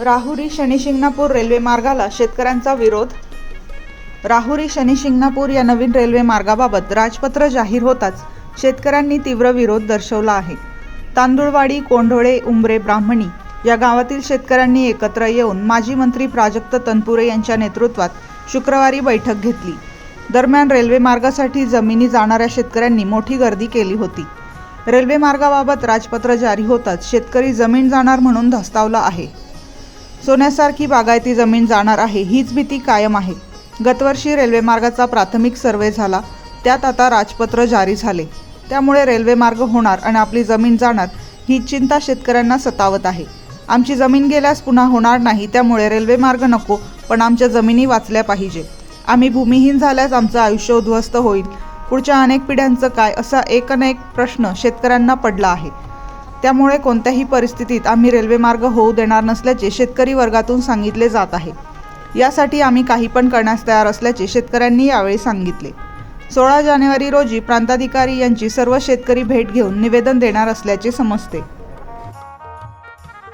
Rahuri Shanishingnapur railway मार्गाला शेतकऱ्यांचा विरोध? राहुरी शनिशिंगणापूर या नवीन रेल्वे मार्गाबाबत राजपत्र जाहीर होताच शेतकऱ्यांनी तीव्र विरोध दर्शवला आहे. तांदुळवाडी कोंढोळे उंबरे ब्राह्मणी या गावातील शेतकऱ्यांनी एकत्र येऊन माजी मंत्री प्राजक्त तनपुरे यांच्या नेतृत्वात शुक्रवारी बैठक घेतली. दरम्यान रेल्वे मार्गासाठी जमिनी जाणाऱ्या शेतकऱ्यांनी मोठी गर्दी केली होती. रेल्वे मार्गाबाबत राजपत्र जारी होताच शेतकरी जमीन जाणार म्हणून धास्तावला आहे. सोन्यासारखी बागायती जमीन जाणार आहे हीच भीती कायम आहे. गतवर्षी रेल्वेमार्गाचा प्राथमिक सर्वे झाला त्यात आता राजपत्र जारी झाले. त्यामुळे रेल्वेमार्ग होणार आणि आपली जमीन जाणार ही चिंता शेतकऱ्यांना सतावत आहे. आमची जमीन गेल्यास पुन्हा होणार नाही त्यामुळे रेल्वेमार्ग नको पण आमच्या जमिनी वाचल्या पाहिजे. आम्ही भूमिहीन झाल्यास आमचं आयुष्य उद्ध्वस्त होईल. पुढच्या अनेक पिढ्यांचं काय असा एक न एक प्रश्न शेतकऱ्यांना पडला आहे. त्यामुळे कोणत्याही परिस्थितीत आम्ही रेल्वे मार्ग होऊ देणार नसल्याचे शेतकरी वर्गातून सांगितले जात आहे. यासाठी आम्ही काही पण करण्यास तयार असल्याचे शेतकऱ्यांनी यावेळी सांगितले. सोळा जानेवारी रोजी प्रांताधिकारी यांची सर्व शेतकरी भेट घेऊन निवेदन देणार असल्याचे समजते.